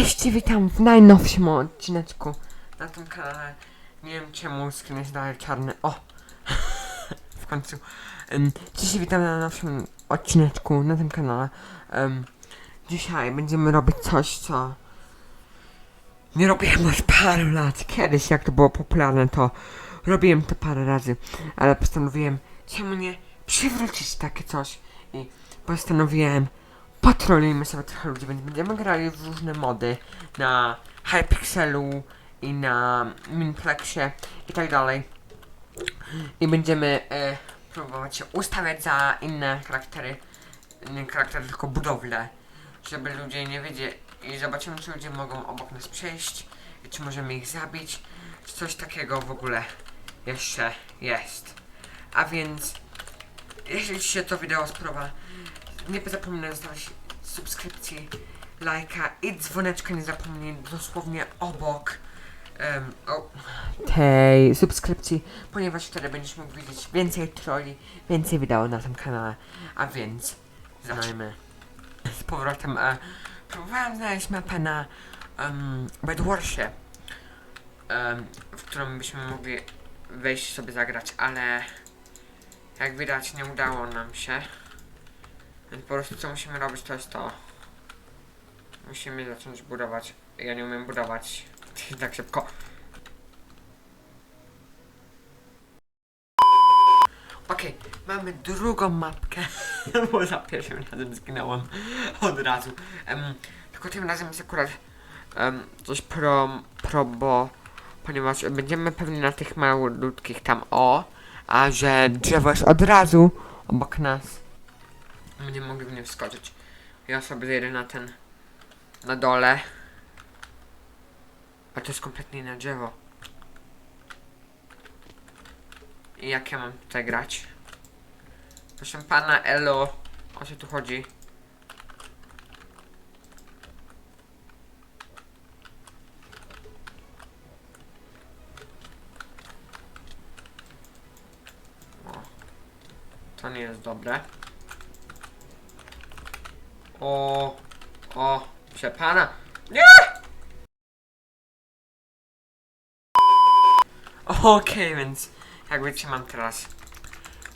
Cześć, witam w najnowszym odcineczku na tym kanale. Nie wiem czemu skin jest dalej czarny. O! w końcu. Um, cześć, witam na nowszym odcineczku na tym kanale. Em, dzisiaj będziemy robić coś, co nie robiłem już parę lat. Kiedyś, jak to było popularne, to robiłem to parę razy, ale postanowiłem, czemu nie przywrócić takie coś i postanowiłem patrolujmy sobie trochę ludzi, będziemy grali w różne mody na Hypixelu i na Minplexie i tak dalej. I będziemy e, próbować się ustawiać za inne charaktery, nie charaktery, tylko budowle, żeby ludzie nie wiedzieli i zobaczymy, czy ludzie mogą obok nas przejść i czy możemy ich zabić, czy coś takiego w ogóle jeszcze jest. A więc, jeśli się to wideo spodoba, nie zapomnij znaleźć subskrypcji, lajka i dzwoneczka nie zapomnij dosłownie obok o, tej subskrypcji, ponieważ wtedy będziesz mógł widzieć więcej troli, więcej wideo na tym kanale. A więc zacznijmy. Z powrotem e, próbowałem znaleźć mapę na um, Bedwarsie, w którą byśmy mogli wejść sobie zagrać, ale jak widać nie udało nam się. Więc po prostu co musimy robić to jest to. Musimy zacząć budować. Ja nie umiem budować tak szybko. Okej, mamy drugą mapkę, bo za pierwszym razem zginąłem od razu. Em, tylko tym razem jest akurat em, coś pro, pro, bo ponieważ będziemy pewnie na tych malutkich tam o, a że drzewo jest od razu obok nas będziemy mogli w nie wskoczyć. Ja sobie zejdę na ten, na dole. A to jest kompletnie inne drzewo. I jak ja mam tutaj grać? Proszę pana, elo. O co tu chodzi? To nie jest dobre. O, o, proszę pana. Nie! Okej, więc jak wiecie mam teraz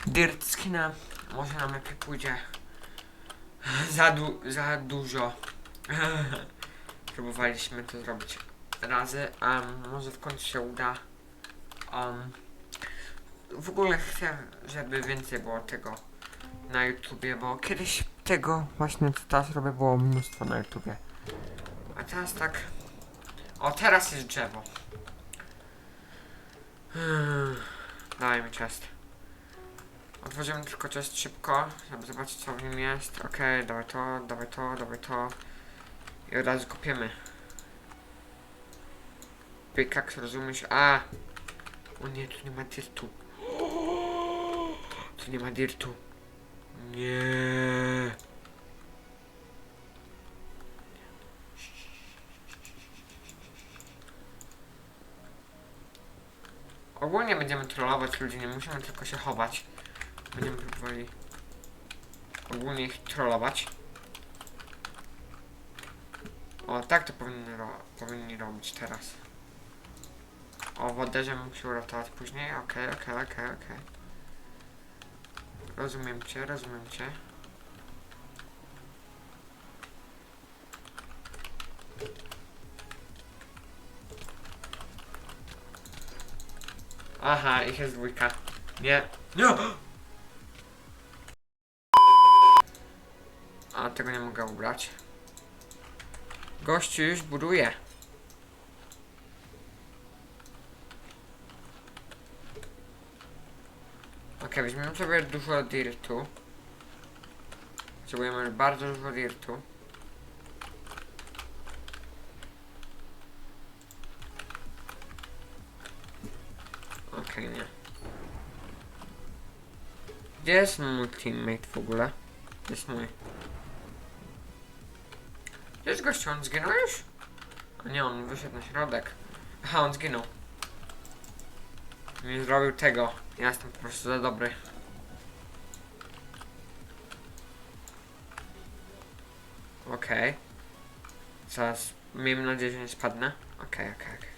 dirt skina. Może nam lepiej pójdzie. Za, du za dużo. Próbowaliśmy to zrobić razy, a może w końcu się uda. Um, w ogóle chcę, żeby więcej było tego na YouTubie, bo kiedyś tego właśnie co teraz robię było mnóstwo na YouTubie. A teraz tak. O, teraz jest drzewo. Hmm. Daj mi chest. Otworzymy tylko chest szybko, żeby zobaczyć co w nim jest. Okej, dawaj to, dawaj to, dawaj to. I od razu kopiemy. Pickaxe, rozumiesz? A! O nie, tu nie ma dirtu. Tu nie ma dirtu. Nie. Ogólnie będziemy trollować ludzi, nie musimy tylko się chować. Będziemy próbowali ogólnie ich trollować. O, tak to powinni, ro powinni robić teraz. O, wodę, że mógł się uratować później. Okej, okej, okej, okej. Rozumiem cię, rozumiem cię. Aha, ich jest dwójka. Nie. Nie! A tego nie mogę ubrać. Gościu już buduje. Okej, weźmiemy sobie dużo dirtu. Potrzebujemy bardzo dużo dirtu. Okej, nie. Gdzie jest mój teammate w ogóle? Gdzie jest mój? Gdzie jest gościu? On zginął już? A nie, on wyszedł na środek. Aha, on zginął. Nie zrobił tego. Ja jestem po prostu za dobry. Okej. Zaraz Miejmy nadzieję, że nie spadnę. Okej, okej, okej.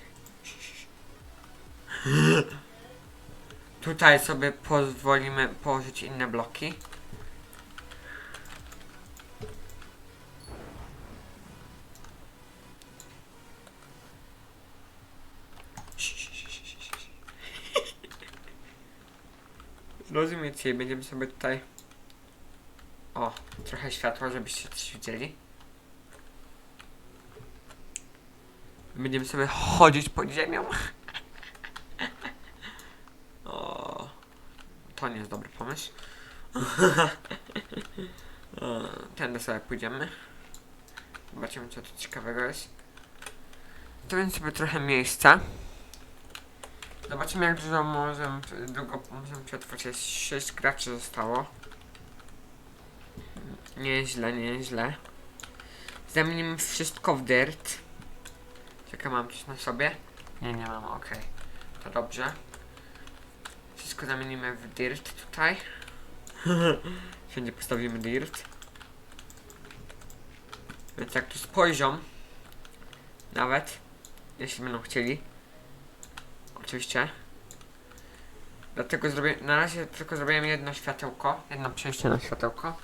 Tutaj sobie pozwolimy położyć inne bloki. Rozumiecie, będziemy sobie tutaj... O, trochę światła, żebyście coś widzieli. Będziemy sobie chodzić pod ziemią. O, to nie jest dobry pomysł. Tędy sobie pójdziemy. Zobaczymy co tu ciekawego jest. To więc sobie trochę miejsca. Zobaczymy jak dużo możemy, długo możemy przetworzyć. Jest 6 graczy zostało. Nieźle, nieźle. Zamienimy wszystko w dirt. Czekaj, mam coś na sobie? Nie, nie mam, okej. To dobrze. Wszystko zamienimy w dirt tutaj. Wszędzie postawimy dirt. Więc jak tu spojrzą, nawet, jeśli będą chcieli, oczywiście. Dlatego zrobię, na razie tylko zrobiłem jedno światełko, jedno przejście na światełko,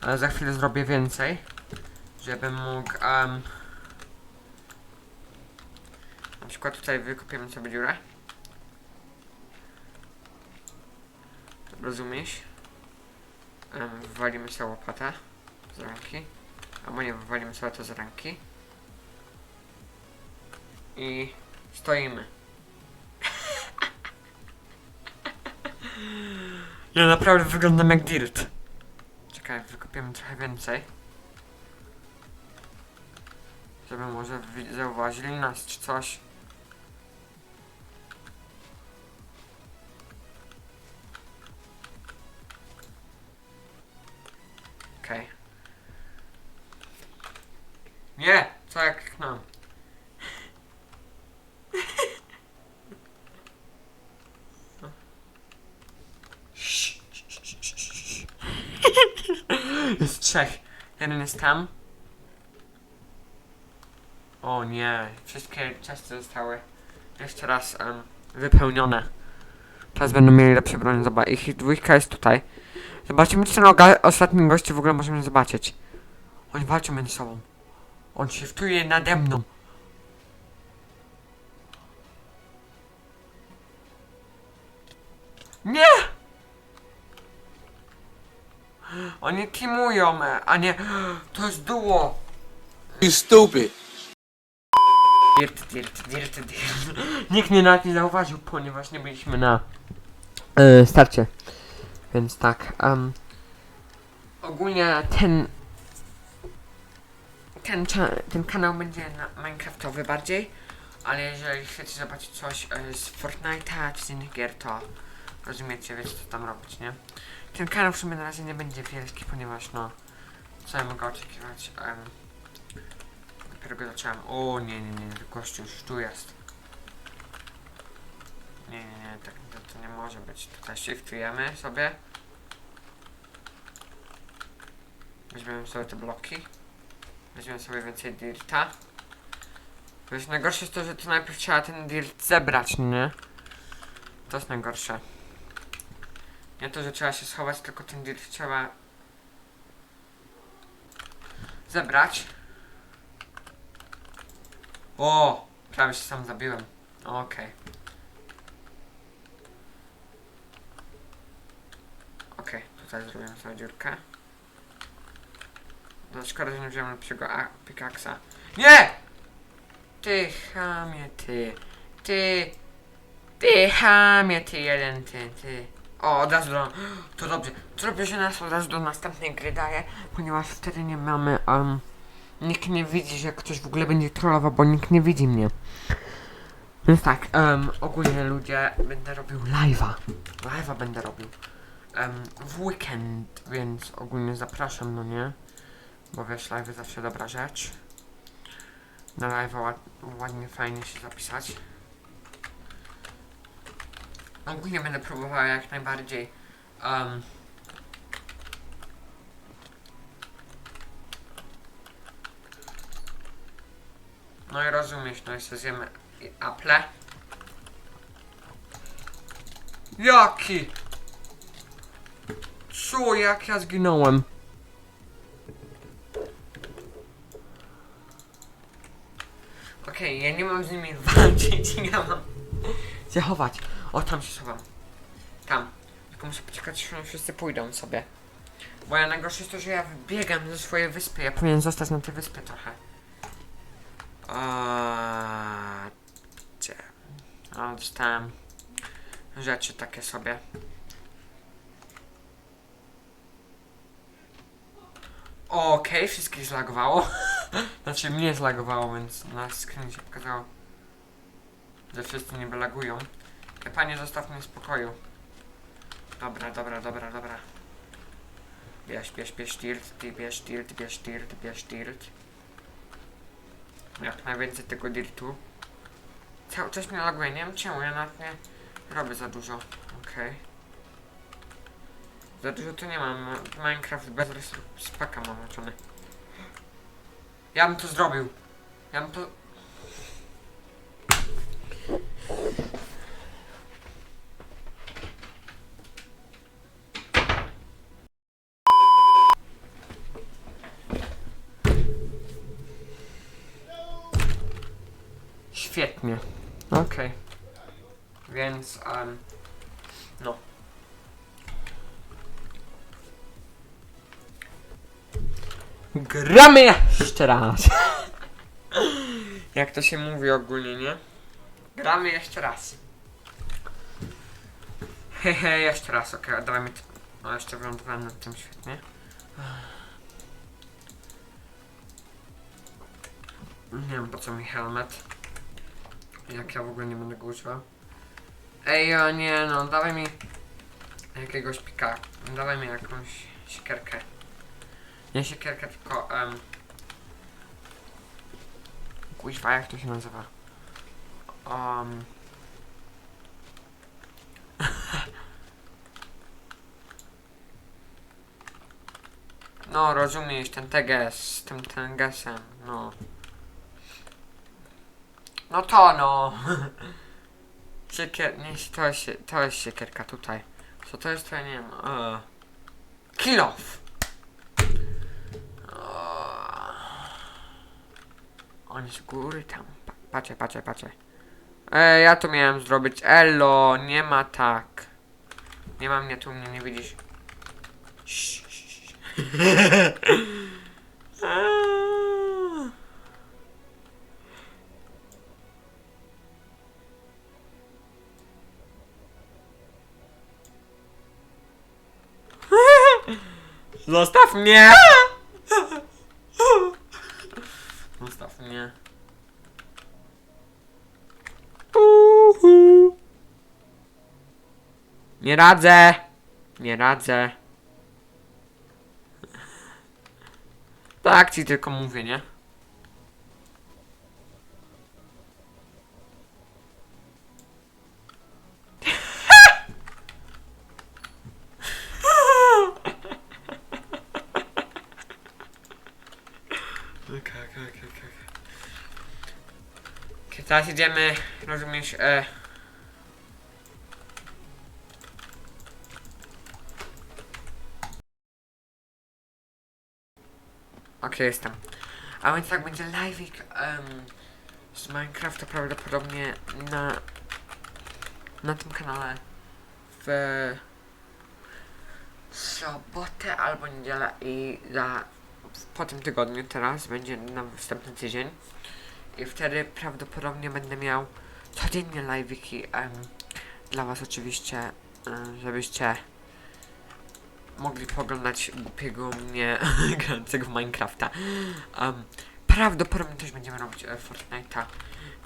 ale za chwilę zrobię więcej, żebym mógł, em, na przykład tutaj wykopiemy sobie dziurę. Rozumiesz? Um, wywalimy sobie łopatę z ręki. Albo nie, wywalimy sobie to z ręki. I stoimy. Ja naprawdę wyglądam jak dirt. Czekaj, wykopiemy trochę więcej. Żeby może zauważyli nas czy coś. Okej. Nie! Co jak nam? Jest trzech. Jeden jest tam. O nie, wszystkie części zostały jeszcze raz em, wypełnione. Teraz będą mieli lepsze broń. Zobacz, ich dwójka jest tutaj. Zobaczymy, czy ten ostatni gości w ogóle możemy zobaczyć. Oni walczą między sobą. On się wtuje nade mną. Nie! Oni teamują, e, a nie... To jest duo. You stupid. Dirt, dirt, dirt, dirt. Nikt mnie nawet nie zauważył, ponieważ nie byliśmy na e, starcie. Więc tak. em, ogólnie ten ten, ten kanał będzie na Minecraftowy bardziej, ale jeżeli chcecie zobaczyć coś e, z Fortnite'a czy z innych gier, to rozumiecie, wiecie co tam robić, nie? Ten kanał w sumie na razie nie będzie wielki, ponieważ no, co ja mogę oczekiwać? em, Dopiero go zacząłem. O nie, nie, nie, gościu już tu jest. Nie, nie, nie, tak to, to nie może być. Tutaj shiftujemy sobie. Weźmiemy sobie te bloki. Weźmiemy sobie więcej dirta. Wiesz, najgorsze jest to, że to najpierw trzeba ten dirt zebrać, nie? To jest najgorsze. Nie to, że trzeba się schować, tylko ten dirt trzeba zebrać. O, prawie się sam zabiłem. Okej. Okej, tutaj zrobimy sobie dziurkę. No szkoda, że nie wziąłem lepszego pikaksa. Nie! Ty chamie, ty. Ty. Ty chamie, ty jeden, ty, ty. O, od razu do... To dobrze. Dobrze, że nas od razu do następnej gry daje, ponieważ wtedy nie mamy, um, Nikt nie widzi, że ktoś w ogóle będzie trollował, bo nikt nie widzi mnie. Więc tak, em, ogólnie ludzie, będę robił live'a. Live'a będę robił. Em, w weekend, więc ogólnie zapraszam, no nie? Bo wiesz, live zawsze dobra rzecz. Na live'a ład, ładnie, fajnie się zapisać. Ogólnie będę próbował jak najbardziej em, No i rozumiesz, no i sobie zjemy i Apple. Jaki? Co, jak ja zginąłem? Okej, ja nie mam z nimi walczyć, ja mam się chować. O, tam się schowam. Tam. Tylko muszę poczekać, aż wszyscy pójdą sobie. Bo ja najgorsze jest to, że ja wybiegam ze swojej wyspy. Ja powinien zostać na tej wyspie trochę. Eee, gdzie? O, dostałem rzeczy takie sobie. Okej, wszystkich zlagowało. znaczy mnie zlagowało, więc na screenie się pokazało, że wszyscy niby lagują. Panie, zostaw mnie w spokoju. Dobra, dobra, dobra, dobra. Bierz, bierz, bierz tilt, ty bierz tilt, bierz tilt, bierz. Jak najwięcej tego dirtu. Cały czas mnie laguje, nie wiem czemu, ja nawet nie robię za dużo. Okej. Za dużo to nie mam. Minecraft bez spaka mam włączony. Ja bym to zrobił. Ja bym to... Świetnie. Okej. Więc, um, no. Gramy jeszcze raz. Jak to się mówi ogólnie, nie? Gramy jeszcze raz. Hehe, jeszcze raz, okej, dawaj mi... t- O, jeszcze wylądowałem nad tym świetnie. Nie wiem po co mi helmet. Jak ja w ogóle nie będę go używał. Ej, o nie no, dawaj mi jakiegoś pika. Dawaj mi jakąś siekierkę. Nie siekierkę, tylko um, Kuźwa, jak to się nazywa? Um, no, rozumiesz, ten TGS, z tym TGS-em, no. No to no. Siekier... Nie, to jest, to jest siekierka tutaj. Co to jest, to ja nie wiem. Uh, kill off. On z góry tam. Pa- Patrzę, patrzę, patrzę. Ej, ja to miałem zrobić. Elo, nie ma tak. Nie ma mnie tu, mnie nie widzisz. Sz, sz, Zostaw mnie! Zostaw mnie. Uhu. Nie radzę! Nie radzę. Tak ci tylko mówię, nie? Okej, okej, okej, okej. Okej, Teraz idziemy, rozumiesz, e... Okej, jestem. A więc tak będzie live'ik em, z Minecrafta prawdopodobnie na na tym kanale w sobotę albo niedzielę i za po tym tygodniu teraz będzie na następny tydzień i wtedy prawdopodobnie będę miał codziennie live'iki em, dla was oczywiście, em, żebyście mogli poglądać głupiego mnie grającego w Minecrafta. Um, prawdopodobnie też będziemy robić e, Fortnite'a.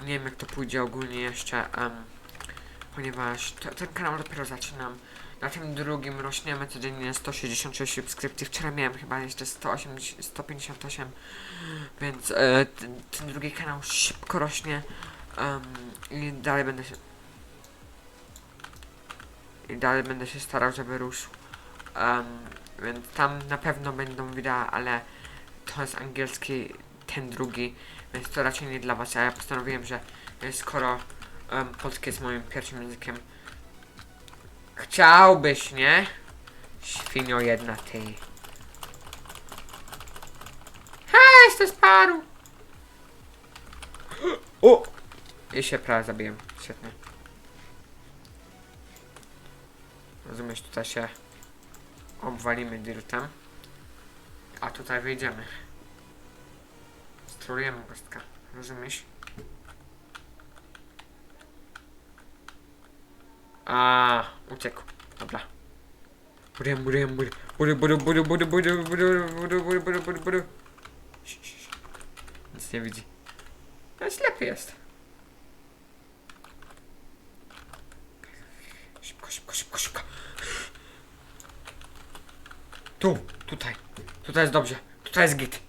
Nie wiem jak to pójdzie ogólnie jeszcze, em, ponieważ te, ten kanał dopiero zaczynam. Na tym drugim rośniemy codziennie 166 subskrypcji. Wczoraj miałem chyba jeszcze 180, 158, więc e, ten, ten drugi kanał szybko rośnie em, i dalej będę się i dalej będę się starał, żeby rósł. Um, więc tam na pewno będą wideo, ale to jest angielski ten drugi, więc to raczej nie dla was, a ja postanowiłem, że skoro em, polski jest moim pierwszym językiem, chciałbyś, nie? Świnio jedna ty. Hej, to spadł! O! I się prawie zabiłem. Świetnie. Rozumiesz, tutaj się obwalimy dirtem. A tutaj wyjdziemy. Strolujemy gostka. Rozumiesz? A, uciekł. Dobra. Bury, bury, bury, bury, bury, bury, bury, bury, bury, bury, bury. Sz, sz, sz. Nic nie widzi. No ślepy jest. Szybko, szybko, szybko, szybko. Tu, tutaj. Tutaj jest dobrze. Tutaj jest git.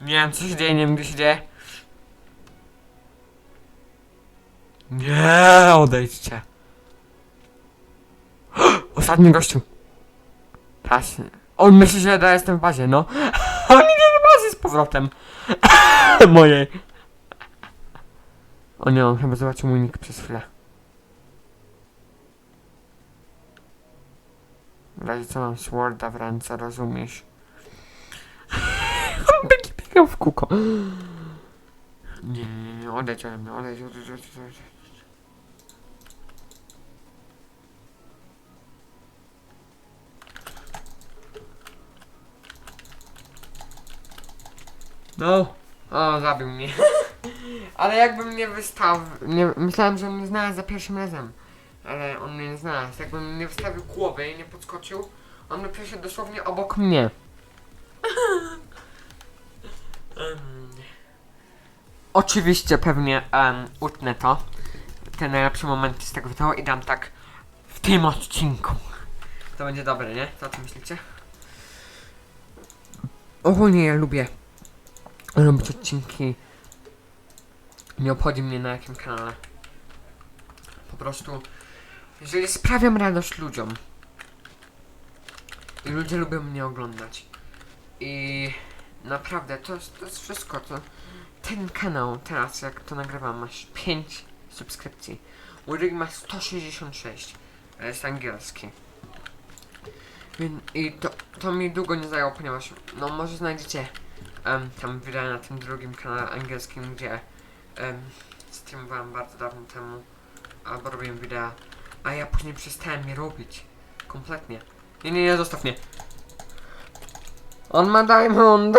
Nie wiem co się dzieje, nie wiem gdzie się dzieje. Nie, odejdźcie. Ostatni gościu. Teraz. On myśli, że ja jestem w bazie, no. On idzie do bazy z powrotem. Mojej. O nie, on chyba zobaczył mój nick przez chwilę. W razie co mam Sworda w ręce, rozumiesz? On biegał w kółko. Nie, odejdź ode mnie, odejdź. No, o, zabił mnie. Ale jakbym nie wystał, nie, myślałem, że mnie znalazł za pierwszym razem. Ale on mnie nie znalazł. Jakbym nie wystawił głowy i nie podskoczył, on by przeszedł dosłownie obok mnie. Oczywiście pewnie um, utnę to. Te najlepsze momenty z tego wideo i dam tak w tym odcinku. To będzie dobre, nie? Co o tym myślicie? Ogólnie ja lubię robić odcinki. Nie obchodzi mnie na jakim kanale. Po prostu, jeżeli sprawiam radość ludziom i ludzie lubią mnie oglądać i naprawdę to to jest wszystko, to ten kanał teraz jak to nagrywam ma 5 subskrypcji. Rig ma 166, ale jest angielski. I to, to mi długo nie zajęło, ponieważ no może znajdziecie em, tam wideo na tym drugim kanale angielskim, gdzie em, streamowałem bardzo dawno temu, albo robiłem wideo, a ja później przestałem je robić. Kompletnie. Nie, nie, nie, zostaw mnie. On ma diamond.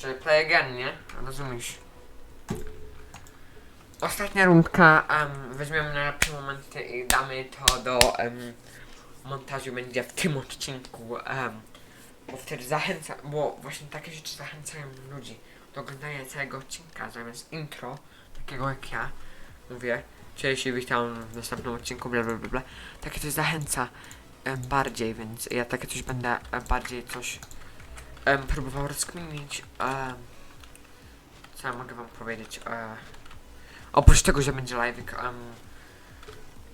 Znaczy, play again, nie? Rozumiesz? Ostatnia rundka, em, weźmiemy najlepsze momenty i damy to do em, montażu będzie w tym odcinku, em, bo wtedy zachęca, bo właśnie takie rzeczy zachęcają ludzi do oglądania całego odcinka zamiast intro, takiego jak ja mówię, cześć i witam w następnym odcinku, bla bla bla, takie coś zachęca bardziej, więc ja takie coś będę em, bardziej coś em, próbował rozkminić. em, co ja mogę wam powiedzieć? E, oprócz tego, że będzie live, um,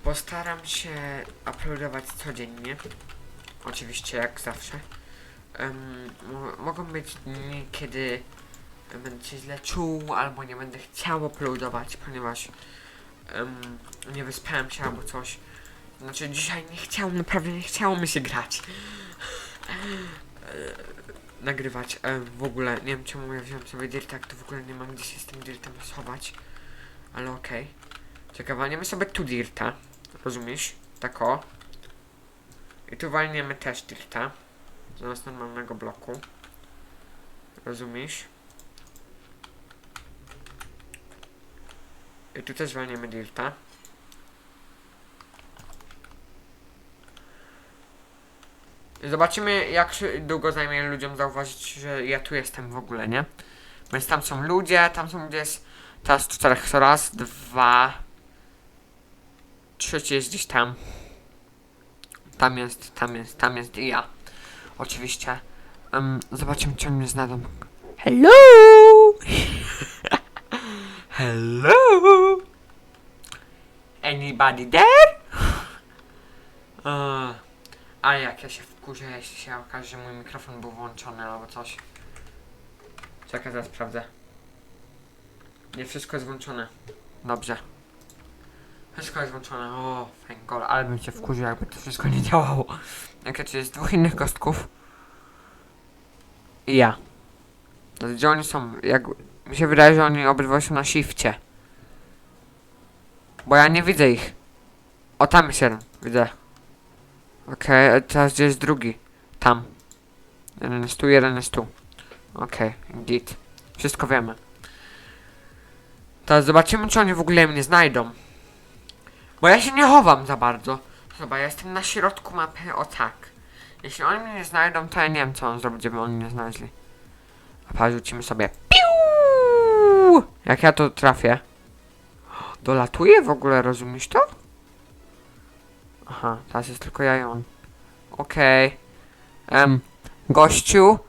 postaram się uploadować codziennie. Oczywiście, jak zawsze. Mo- mogą być dni, kiedy będę się źle czuł, albo nie będę chciał uploadować, ponieważ em, nie wyspałem się albo coś. Znaczy, dzisiaj nie chciałem, naprawdę nie chciało mi się grać. Nagrywać e, w ogóle. Nie wiem czemu ja wziąłem sobie dirta, to w ogóle nie mam gdzie się z tym dirtem schować. Ale okej. Okay. walniemy sobie tu dirta. Rozumiesz? Tak o. I tu walniemy też dirta. Zamiast normalnego bloku. Rozumiesz? I tu też walniemy dirta. Zobaczymy jak długo zajmie ludziom zauważyć, że ja tu jestem w ogóle, nie? Więc tam są ludzie, tam są gdzieś teraz czterech raz, dwa trzeci jest gdzieś tam. Tam jest, tam jest, tam jest i ja. Oczywiście. Um, zobaczymy czy mnie znajdą. Hello! Hello? Anybody there? Eee, a jak ja się wkurzę, jeśli się okaże, że mój mikrofon był włączony albo coś. Czekaj, zaraz sprawdzę. Nie, wszystko jest włączone. Dobrze. Wszystko jest włączone. O, God. Ale bym się wkurzył, jakby to wszystko nie działało. Jak to jest dwóch innych kostków. I ja. Gdzie oni są? Jak... Mi się wydaje, że oni obydwaj są na shifcie. Bo ja nie widzę ich. O, tam jeden. Widzę. Okej, a teraz gdzie jest drugi? Tam. Jeden jest tu, jeden jest tu. Okej, git. Wszystko wiemy. Teraz zobaczymy, czy oni w ogóle mnie znajdą. Bo ja się nie chowam za bardzo. Zobacz, ja jestem na środku mapy, o tak. Jeśli oni mnie nie znajdą, to ja nie wiem, co on zrobi, żeby oni mnie znaleźli. A pa, rzucimy sobie. Piu! Jak ja to trafię? Dolatuję w ogóle, rozumiesz to? Aha, teraz jest tylko ja i on. Okej. Em, gościu.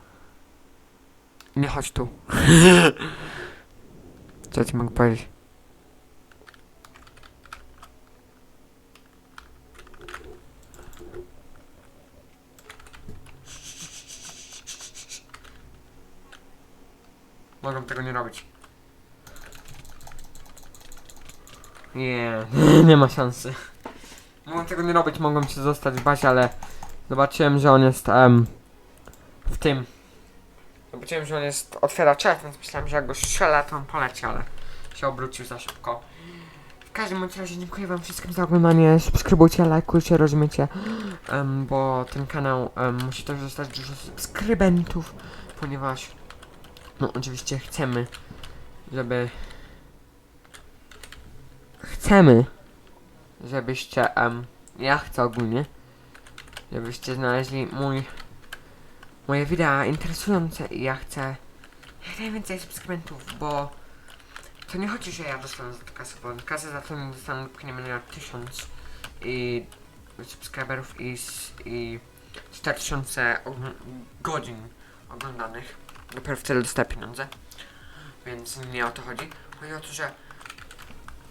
Nie chodź tu. Co ci mogę powiedzieć? Mogę tego nie robić. Nie, nie ma szansy. Mogą tego nie robić, mogą się zostać w bazie, ale zobaczyłem, że on jest em, w tym. Zobaczyłem, że on jest otwiera czat, więc myślałem, że jak go strzela, to on poleci, ale się obrócił za szybko. W każdym razie dziękuję wam wszystkim za oglądanie, subskrybujcie, lajkujcie, rozumiecie, em, bo ten kanał em, musi też zostać dużo subskrybentów, ponieważ no oczywiście chcemy, żeby chcemy, żebyście, em, ja chcę ogólnie, żebyście znaleźli mój, moje wideo interesujące i ja chcę jak najwięcej subskrybentów, bo to nie chodzi, że ja dostanę za to kasę, bo kasę za to nie dostanę, nie będę miał 1000 i subskryberów i, i 4000 ogl- godzin oglądanych. Dopiero wtedy dostaję pieniądze. Więc nie o to chodzi. Chodzi o to, że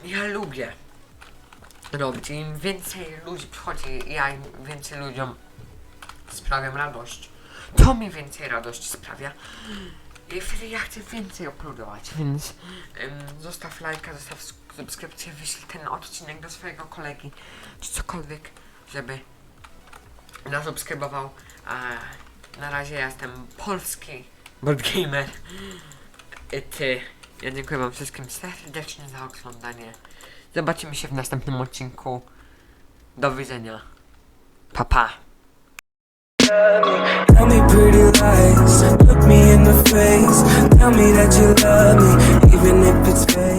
ja lubię robić. Im więcej ludzi przychodzi, ja im więcej ludziom sprawiam radość. To mi więcej radości sprawia. I wtedy ja chcę więcej uploadować, więc zostaw lajka, zostaw subskrypcję, wyślij ten odcinek do swojego kolegi, czy cokolwiek, żeby zasubskrybował. A na razie ja jestem polski boardgamer. Ty. Ja dziękuję wam wszystkim serdecznie za oglądanie. Zobaczymy się w następnym odcinku. Do widzenia. Pa pa. Tell me pretty lies, look me in the face. Tell me that you love me, even if it's fake.